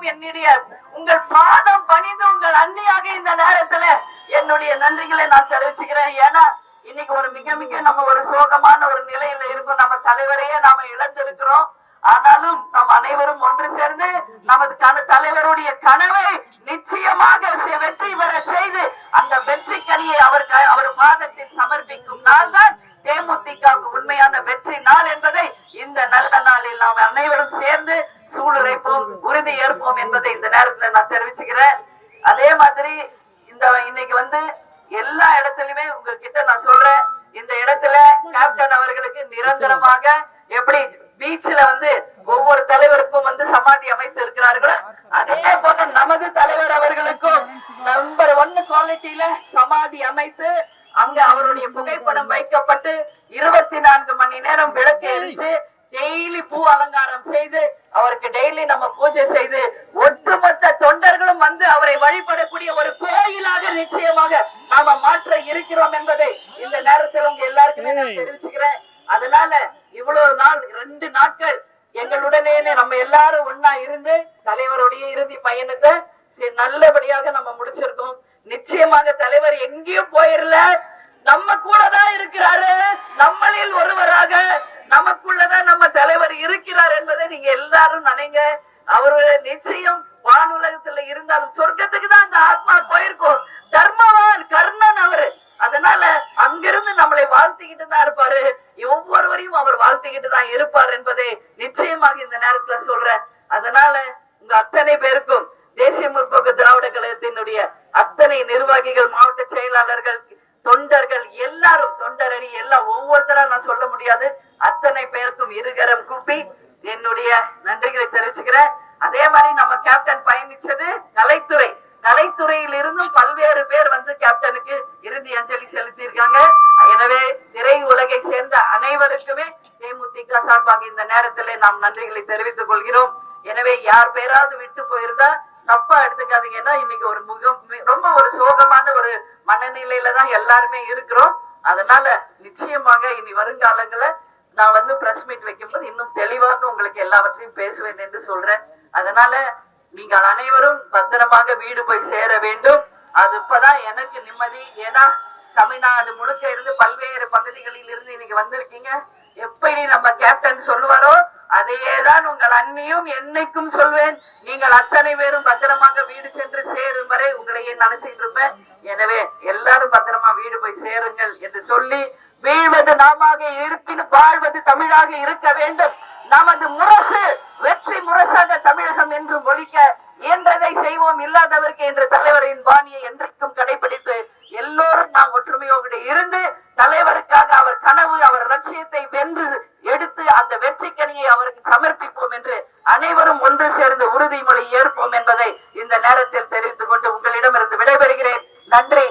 பாதம் என்னுடைய உங்கள் பாதம் பணிந்து உங்கள் அன்னியாக இந்த நேரத்துல என்னுடைய நன்றிகளை நான் தெரிவிச்சுக்கிறேன். ஏன்னா இன்னைக்கு ஒரு மிக மிக நம்ம ஒரு சோகமான ஒரு நிலையில இருக்கும். நம்ம தலைவரையே நாம இழந்திருக்கிறோம். ஆனாலும் நம் அனைவரும் ஒன்று சேர்ந்து நமது தலைவருடைய கனவை நிச்சயமாக வெற்றி பெற செய்து அந்த வெற்றி கனியை அவர் அவர் பாதத்தில் சமர்ப்பிக்கும் நாள் தான் தேமுதிக உண்மையான வெற்றி நாள் என்பதை இந்த நல்ல நாளில் நாம் அனைவரும் சேர்ந்து சூளுரைப்போம் உறுதி ஏற்போம் என்பதை இந்த நேரத்துல நான் தெரிவிச்சுக்கிறேன். அதே மாதிரி இந்த இன்னைக்கு வந்து எல்லா இடத்துலயுமே உங்ககிட்ட நான் சொல்றேன். இந்த இடத்துல கேப்டன் அவர்களுக்கு நிரந்தரமாக எப்படி பீச்ல வந்து ஒவ்வொரு தலைவருக்கும் வந்து சமாதி அமைத்து இருக்கிறார்களோ அதே போல நமது தலைவர் அவர்களுக்கும் நம்பர் ஒன்னு குவாலிட்டியில சமாதி அமைத்து அங்க அவருடைய புகைப்படம் வைக்கப்பட்டு இருபத்தி நான்கு மணி நேரம் விளக்கு எரிச்சு அலங்காரம் செய்து அவருக்கு டெய்லி நம்ம பூஜை செய்து ஒட்டுமொத்த தொண்டர்களும் வந்து அவரை வழிபடக்கூடிய ஒரு கோயிலாக நிச்சயமாக நாம மாற்ற இருக்கிறோம் என்பதை இந்த நேரத்தில் உங்க எல்லாருக்குமே நான் தெரிவிச்சுக்கிறேன். அதனால இவ்வளவு நாள் ரெண்டு நாட்கள் எங்களுடனே நம்ம எல்லாரும் ஒன்னா இருந்து தலைவருடைய இறுதி பயணத்தை நல்லபடியாக நம்ம முடிச்சிருக்கோம். நிச்சயமாக தலைவர் எங்கேயும் போயிடல நம்ம கூட தான் இருக்கிறாரு. நம்மளில் ஒருவராக நமக்குள்ளதான் நம்ம தலைவர் இருக்கிறார் என்பதை நீங்க எல்லாரும் நினைங்க. அவரு நிச்சயம் வானுலகத்துல இருந்தாலும் சொர்க்கத்துக்கு தான் அந்த ஆத்மா போயிருக்கும். தர்மவான் கர்ணன் அவரு. அதனால அங்கிருந்து நம்மளை வாழ்த்திக்கிட்டு தான் இருப்பாரு. ஒவ்வொருவரையும் அவர் வாழ்த்திக்கிட்டு தான் இருப்பார் என்பதை நிச்சயமாக இந்த நேரத்துல சொல்றேன். அதனால உங்க அத்தனை பேருக்கும் தேசிய முற்போக்கு திராவிட கழகத்தினுடைய அத்தனை நிர்வாகிகள் மாவட்ட செயலாளர்கள் தொண்டர்கள் எல்லாரும் தொண்டரணி எல்லாம் ஒவ்வொருத்தரா நான் சொல்ல முடியாது. அத்தனை பேருக்கும் இருகரம் கூப்பி என்னுடைய நன்றிகளை தெரிவிச்சுக்கிறேன். அதே மாதிரி நம்ம கேப்டன் பயணிச்சது கலைத்துறை. கலைத்துறையில் இருந்தும் பல்வேறு பேர் வந்து கேப்டனுக்கு இறுதி அஞ்சலி செலுத்தி இருக்காங்க எனவே திரை உலகை சேர்ந்த அனைவருக்குமே தேமுதிக சார்பாக இந்த நேரத்திலே நாம் நன்றிகளை தெரிவித்துக் கொள்கிறோம். எனவே யார் பேராவது விட்டு போயிருந்தா தப்பா எடுத்துக்காதீங்க ஏன்னா இன்னைக்கு ஒரு முகம் ரொம்ப ஒரு சோகமான ஒரு மனநிலையில தான் எல்லாருமே இருக்கிறோம். அதனால நிச்சயமாக இனி வருங்காலங்கள நான் வந்து பிரஸ் மீட் வைக்கும்போது இன்னும் தெளிவாக உங்களுக்கு எல்லாவற்றையும் பேசுவேன் என்று சொல்றேன். அதனால நீங்கள் அனைவரும் பத்திரமாக வீடு போய் சேர வேண்டும். அது இப்பதான் எனக்கு நிம்மதி. ஏன்னா தமிழ்நாடு முழுக்க இருந்து பல்வேறு பகுதிகளில் இருந்து இன்னைக்கு வந்திருக்கீங்க. எப்படி நம்ம கேப்டன் சொல்லுவாரோ அதையேதான் உங்கள் அன்னையும் என்னைக்கும் சொல்வேன். நீங்கள் அத்தனை பேரும் பத்திரமாக வீடு சென்று சேரும் வரை உங்களையே நினைச்சிட்டு இருப்பேன். எனவே எல்லாரும் பத்திரமா வீடு போய் சேருங்கள் என்று சொல்லி வீழ்வது நாமாக இருப்பினும் வாழ்வது தமிழாக இருக்க வேண்டும். நமது முரசு வெற்றி முரசாக தமிழகம் என்று ஒழிக்க இயன்றதை செய்வோம் இல்லாதவருக்கு என்ற தலைவரின் பாணியை என்றைக்கும் கடைபிடித்து எல்லோரும் நாம் ஒற்றுமையோடு இருந்து தலைவருக்காக அவர் கனவு அவர் லட்சியத்தை வென்று அந்த வெற்றிக்கனியை அவருக்கு சமர்ப்பிப்போம் என்று அனைவரும் ஒன்று சேர்ந்து உறுதிமொழி ஏற்போம் என்பதை இந்த நேரத்தில் தெரிவித்துக் கொண்டு உங்களிடமிருந்து விடைபெறுகிறேன். நன்றி.